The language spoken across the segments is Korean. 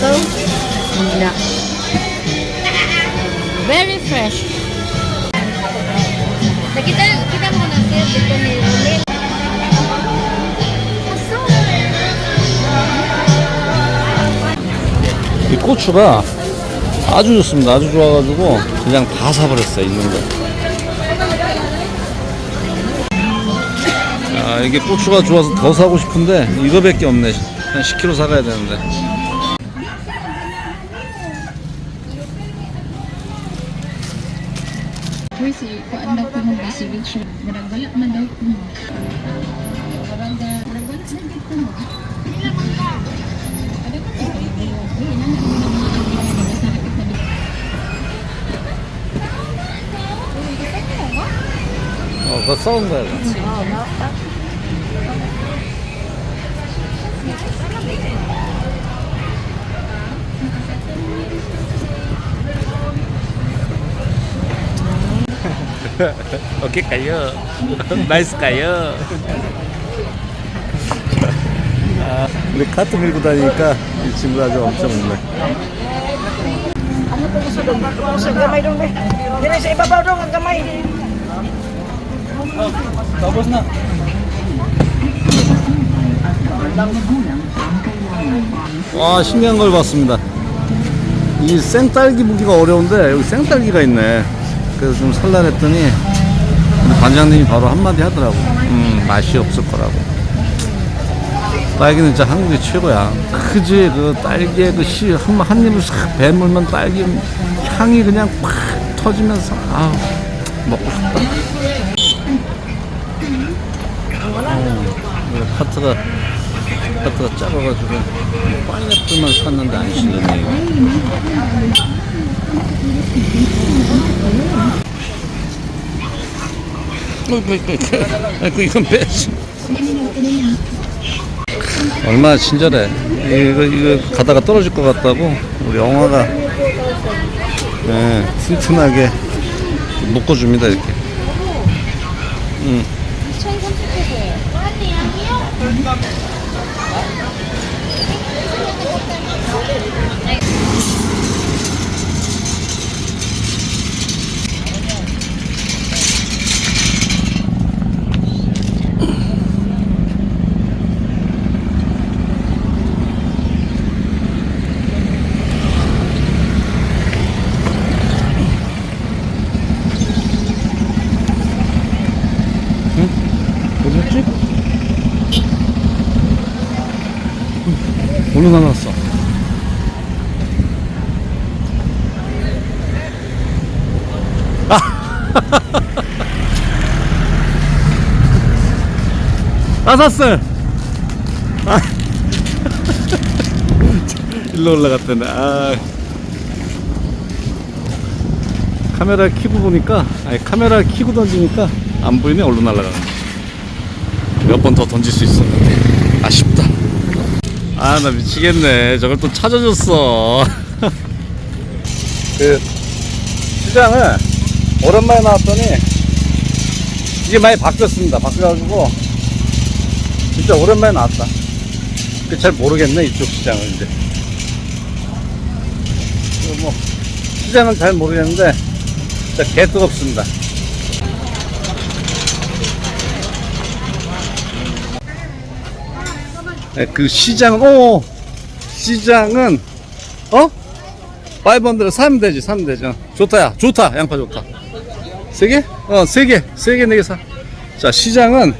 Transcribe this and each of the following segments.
ito? Wala. Very fresh. Nakita, kita mo na sir, dito ni Rolin. 이 고추가 아주 좋습니다. 아주 좋아가지고 그냥 다 사버렸어요. 있는 거. 아 이게 고추가 좋아서 더 사고 싶은데 이거밖에 없네. 한 10kg 사가야 되는데. Jersey, kuan daw kuno ba si Richard. Murag wala man daw kuno. Murag murag wala man daw kuno. Ada ko sa ito. Uy, nang nang Oh, the song there. Oh, no. 은 거야. 그거. 오케이 가요. 나이스 가요. 아, 근데 카트 밀고 다니니까 이 친구 아주 엄청 웃네. Sa gamay doon, be. Dire sa ibabaw doon ang gamay. 와 신기한 걸 봤습니다 이 생딸기 보기가 어려운데 여기 생딸기가 있네 그래서 좀 살라냈더니 우리 반장님이 바로 한마디 하더라고. 음 맛이 없을 거라고. 딸기는 진짜 한국이 최고야. 크지 그 딸기의 그 씨 한 한 입을 싹 배물면 딸기 향이 그냥 팍 터지면서 아 먹고 싶다. 어, 카트가 카트가 작아가지고 파인애플만 샀는데 안 어이구 이거 아이고 이건 빼지 얼마나 친절해. 이거 이거 가다가 떨어질 것 같다고? 우리 영화가. 네, 튼튼하게 묶어줍니다 이렇게. 음. 오늘 나왔어. 아! 나샀어! 아. 일로 올라갔다네. 아. 카메라 켜고 보니까, 아니, 카메라 켜고 던지니까 안 보이네, 얼로 날아가는 거. 몇번 더 던질 수 있었는데 아쉽다 아 나 미치겠네. 저걸 또 찾아줬어. 그 시장을 오랜만에 나왔더니 이게 많이 바뀌었습니다. 바뀌어가지고 진짜 오랜만에 나왔다. 그잘 모르겠네 이쪽 시장을 이제. 그뭐 시장은 잘 모르겠는데 진짜 개 뜨겁습니다 그 시장은 오 시장은 어? 500 사면 되지 사면 되죠 좋다야 좋다 양파 좋다 세 개? 어 세 개 세 개 네 개 사 자 시장은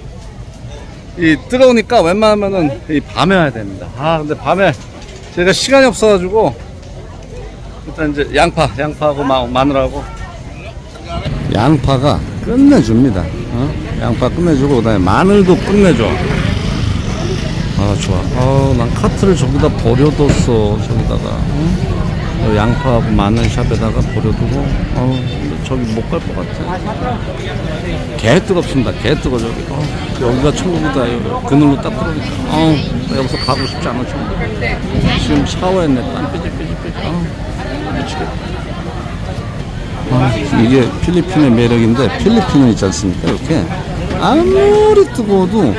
이 뜨거우니까 웬만하면은 이 밤에 와야 됩니다 아 근데 밤에 제가 시간이 없어가지고 일단 이제 양파 양파하고 마, 마늘하고 양파가 끝내줍니다 어? 양파 끝내주고 그다음에 마늘도 끝내줘 아 좋아. 아, 난 카트를 저기다 버려뒀어. 저기다가 응? 요 양파하고 마늘 샵에다가 버려두고. 어, 저기 못 갈 것 같아. 개 뜨겁습니다. 개 뜨거 저기. 어, 여기가 천국이다. 여기. 그늘로 딱 들어오니까. 어, 나 여기서 가고 싶지 않아 천국. 지금 샤워했네. 땀 삐질삐질삐질. 어, 미치겠다. 아, 이게 필리핀의 매력인데 필리핀은 있지 않습니까? 이렇게 아무리 뜨거워도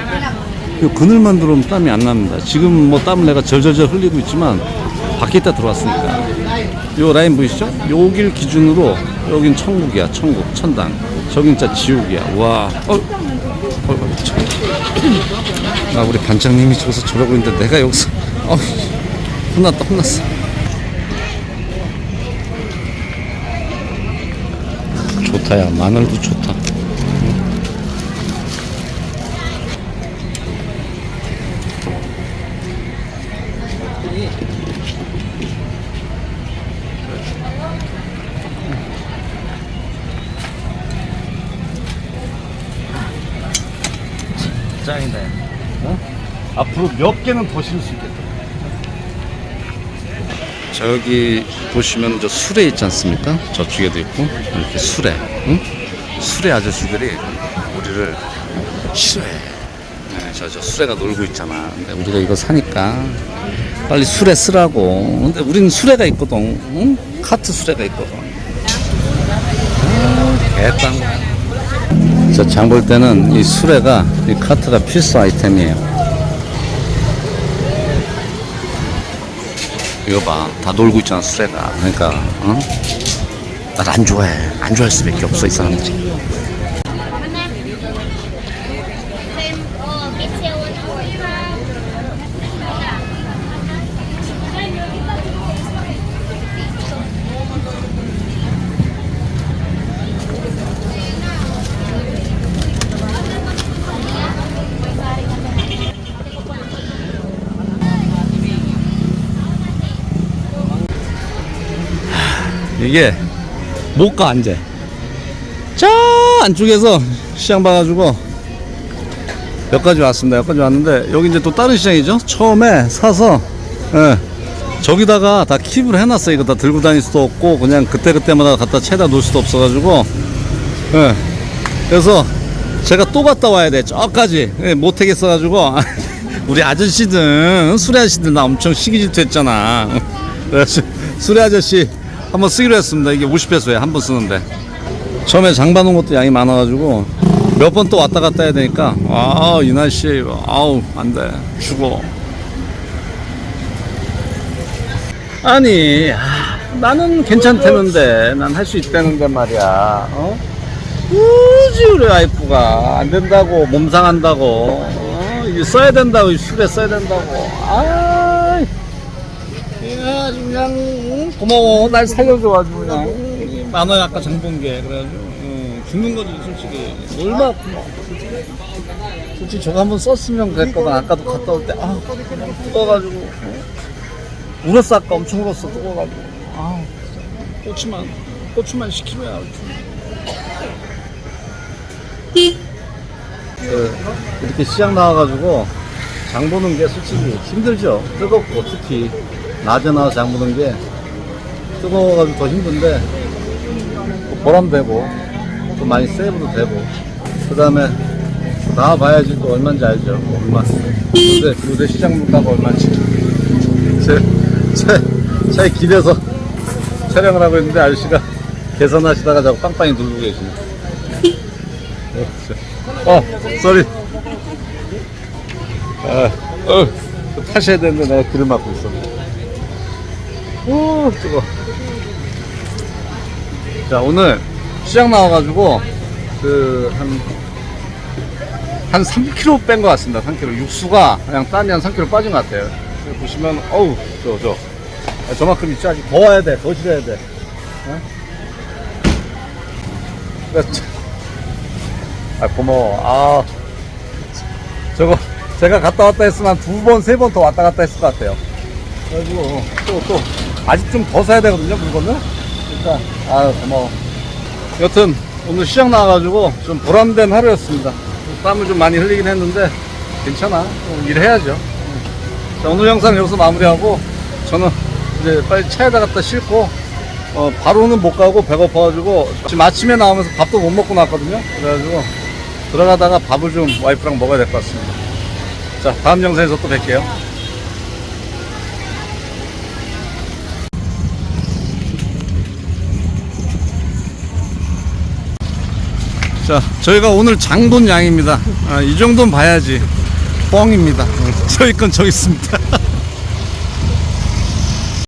이 그늘만 들어오면 땀이 안 납니다. 지금 뭐 땀을 내가 절절절 흘리고 있지만 밖에 있다 들어왔으니까. 요 라인 보이시죠? 요길 기준으로 여긴 천국이야 천국 천당. 저긴 진짜 지옥이야. 와. 어, 어, 어, 참. 아 우리 반장님이 저기서 저러고 있는데 내가 여기서 어, 혼났다 혼났어. 좋다야. 마늘도 좋다 짱이네 어? 앞으로 몇 개는 더 실을 수 있겠다 저기 보시면 저 수레 있지 않습니까? 저쪽에도 있고 이렇게 수레 응? 수레 아저씨들이 우리를 싫어해 네, 저, 저 수레가 놀고 있잖아 근데 우리가 이거 사니까 빨리 수레 쓰라고 근데 우리는 수레가 있거든 응? 카트 수레가 있거든 아, 개빵 저 장 볼 때는 이 수레가 이 카트가 필수 아이템이에요 이거 봐. 다 놀고 있잖아, 수레가. 그러니까, 어? 날안 좋아해. 안 좋아할 수밖에 없어, 이 사람들이. 이게 못 가, 이제. 저 안쪽에서 시장 봐가지고 몇 가지 왔습니다. 몇 가지 왔는데 여기 이제 또 다른 시장이죠. 처음에 사서 예, 저기다가 다 킵을 해놨어요. 이거 다 들고 다닐 수도 없고 그냥 그때 그때마다 갖다 채다 놓을 수도 없어가지고 예, 그래서 제가 또 갔다 와야 돼. 저까지 예, 못하겠어가지고 우리 아저씨들 수레 아저씨들 나 엄청 시기 질투했잖아. 그래서 수레 아저씨 한번 쓰기로 했습니다. 이게 50페소에 한 번 쓰는데. 처음에 장 봐놓은 것도 양이 많아가지고 몇 번 또 왔다 갔다 해야 되니까 아이 날씨에 아우 안 돼 죽어 아니 아, 나는 괜찮다는데 난 할 수 있다는데 말이야 어? 굳이 우리 와이프가 안 된다고 몸 상한다고 어? 이게 써야 된다고 이 술에 써야 된다고 아 그냥 응? 고마워 날 살려줘 아주 그냥 응? 만원 아까 장 본 게 그래가지고 응, 죽는 거지 솔직히 얼마나 고마워 솔직히. 솔직히 저거 한번 썼으면 그랬거든 아까도 갔다 올 때아 뜨거워가지고 응? 울었어 아까 엄청 울었어 뜨거워가지고 아 꼬치만 꼬치만 10kg야 그, 이렇게 시장 나와가지고 장 보는 게 솔직히 힘들죠. 뜨겁고 특히 낮에 나와서 장 보는 게 뜨거워가지고 더 힘든데 또 보람되고 또 많이 세이브도 되고 그 다음에 나와봐야지 또 얼마인지 알죠. 얼마. 요새, 요새 시장 물가가 얼마인지. 제, 제, 차에 길에서 촬영을 하고 있는데 아저씨가 계산하시다가 자꾸 빵빵히 누르고 계시네. 어, 쏘리. 아, 어, 타셔야 되는데 내가 길을 막고 있어. 오, 뜨거. 자, 오늘 시장 나와가지고 그한 한 3kg 뺀 것 같습니다. 3kg. 육수가 그냥 땀이 한 3kg 빠진 것 같아요. 보시면 어우, 저, 저. 아, 저만큼 있죠. 아직 더 와야 돼. 더 실어야 돼. 저- 아, 고마워. 아, 저거 제가 갔다 왔다 했으면 두 번, 세 번 더 왔다 갔다 했을 것 같아요. 그래가지고 또, 또, 아직 좀 더 사야 되거든요, 물건을. 그러니까, 아 고마워. 여튼, 오늘 시장 나와가지고 좀 보람된 하루였습니다. 땀을 좀 많이 흘리긴 했는데, 괜찮아. 또 일해야죠. 자, 오늘 영상 여기서 마무리하고, 저는 이제 빨리 차에다 갖다 싣고, 어, 바로는 못 가고 배고파가지고, 지금 아침에 나오면서 밥도 못 먹고 나왔거든요. 그래가지고, 들어가다가 밥을 좀 와이프랑 먹어야 될 것 같습니다. 자, 다음 영상에서 또 뵐게요. 자, 저희가 오늘 장본 양입니다. 아, 이 정도는 봐야지. 뻥입니다. 저희 건 저기 있습니다.